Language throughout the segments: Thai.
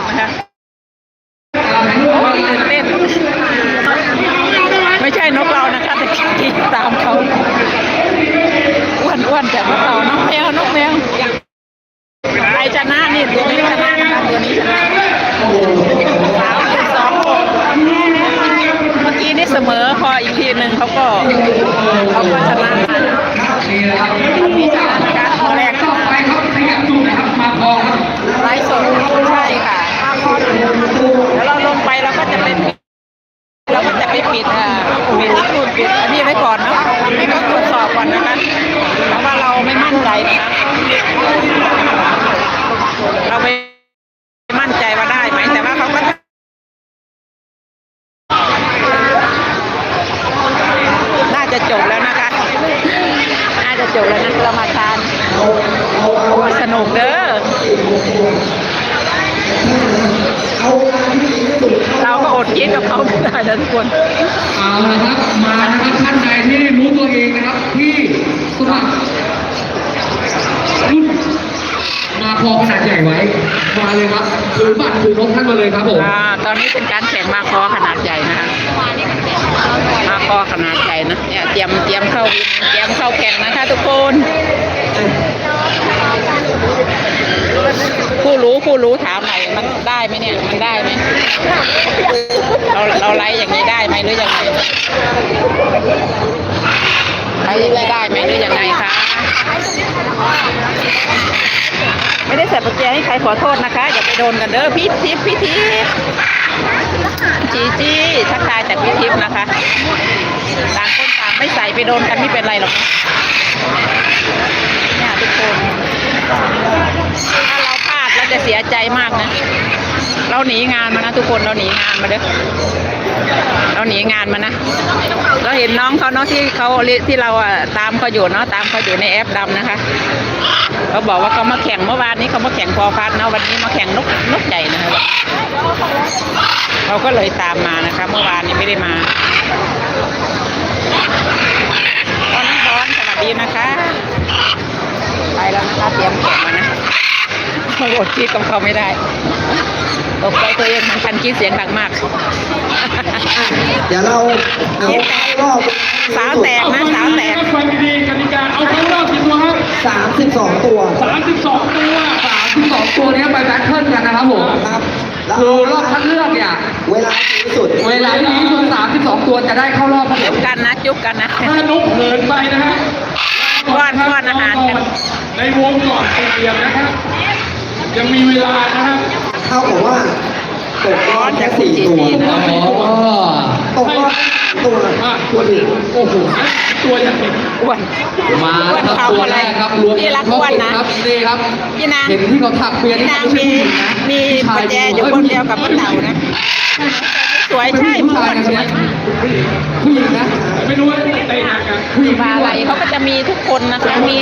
comprar. จะจบแล้วนะคะน่าจะจบแล้วนะเรามาทานสนุกเด้อเราก็อดกินกับเขาไม่ได้นะทุกคนเอาละครับมานะครับท่านใดที่รู้ตัวเองนะครับที่สมัครรุ่นมาคอขนาดใหญ่ไว้มาเลยครับถือบัตรถือนกท่านมาเลยครับผมอ่าตอนนี้เป็นการแข่งมาคอขนาดใหญ่นะคะมาคอขนาดใหญ่ นะเนี่ยเตรียมเตรียมเข้าวินเตรียมเข้าแข่งนะคะทุกคนผู้รู้ผู้รู้ถามหน่อยมันได้ไหมเนี่ยมันได้ไหมเราเราไลฟ์อย่างนี้ได้ไหมหรือยังไงไลฟ์อย่างนี้ได้ไหมหรือยังไงคะไม่ได้ใส่ประแจให้ใครขอโทษนะคะอย่าไปโดนกันเด้อพี่ทิพย์พี่ทิพย์ จีจี้ทักทายจากพี่ทิพย์นะคะต่างคนต่างไม่ใส่ไปโดนกันไม่เป็นไรหรอกเนี่ยทุกคนถ้าเราพลาดเราจะเสียใจมากนะ เราหนีงานมานะทุกคนเราหนีงานมาเด้อเราหนีงานมานะเราเห็นน้องเขาเนาะที่เขาที่เราอะตามเขาอยู่เนาะตามเขาอยู่ในแอปดำนะคะเขาบอกว่าเขามาแข่งเมื่อวานนี้เขามาแข่งพอพัดเนาะวันนี้มาแข่งนกนกใหญ่นะคะ เราก็เลยตามมานะคะเมื่อวานนี้ไม่ได้มาตอนน้องบอลสวัสดีนะคะ ไปแล้วนะคะเตรียมแข่งมานะไม่อดคิดกับเขาไม่ได้ตกใจตัวเองเหมือนกันคิดเสียงดังมากเดี๋ยวเราเอารอบสาวแตกนะสาวแตกฟังดีๆกติกาเอาเข้ารอบกี่ตัวครับสามสิบสองตัว32ตัว32ตัวเนี้ยไปแบทเทิลกันนะครับผมครับแล้ว คือรอบคัดเลือกเนี่ย เวลาดีที่สุด เวลานี้คือ32 ตัวจะได้เข้ารอบครับผจุ๊บมกันนะจุ๊บกันนะ ถ้านกเหินไปนะฮะป้อนป้อนอาหารกัน ในวงก่อนสี่เหลี่ยมนะครับยังมีเวลานะครับเท่ากับว่าตกรอบแค่สี่ตัว อ๋อตกรอบตัวอะตัวหนึ่งโอ้โห ตัวอย่างนี้อ้วน มาแล้วครับตัวแรกครับรวมพี่รักอ้วนนะ ครับนี่ครับพี่นางเห็นที่เขาถักเปียพี่นี่นางไม่ใช่มีผู้หญิงนะมีประแจอยู่คนเดียวกับป้าเต่านะสวยใช่ผู้อ้ชาวยนนะสเนี่วยยผู้หญิงนะไม่รู้ว่าเตะหนักกันผู้หญิงมาอะไรเขาก็จะมีทุกคนนะคะมี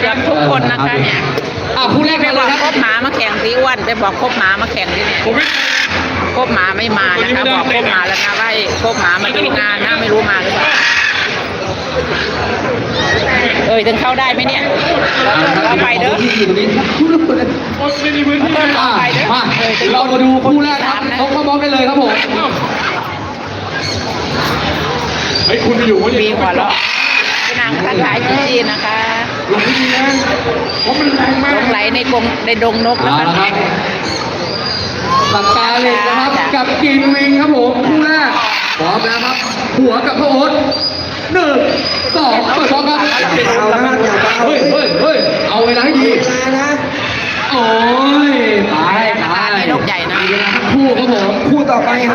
เกือบทุกคนนะคะเนี่ยอะผู้แรกไปกันบเลอยกครับคบหมามาแข่งสิอ้วนไปบอกคบหมามาแข่งดิเนี่ยผมไม่ คบหมาไม่มานะคะบอกคบหมาแล้วนะว่าให้คบหมามาดูงานนะไม่รู้มาหรือเปล่า เอ้ยถึงเข้าได้ไหมเนี่ยเราเราไปเด้อที่อยู่ตรงนี้ทุกคนเลยไม่มีพื้นที่เอออะไปเด้อมาเรามาดูคู่แรกครับเขาเข้าบล็อกได้เลยครับผมไอ้ยคุณไปอยู่วะเนี่ยมีหัวเราะพี่นางทักทายจีจีนะคะหลงไม่ดีนะเพราะมันแรงมาหลกงไหลในกรงในดงนกเอานะคะละครับปากกาเหล็กนะครับ กับกินวิงครับผมคู่แรกพร้อมแล้วครับ หัวกับพระโอ๊ต หนึ่งสองเปิดบล็อมกันเอานะอย่าเบาเฮ้ยเฮ้ยเฮ้ยเอาเวลาให้ดี เวลานะ โอ้ยตายตาย นกใหญ่นะ คู่ครับผม คู่ต่อไป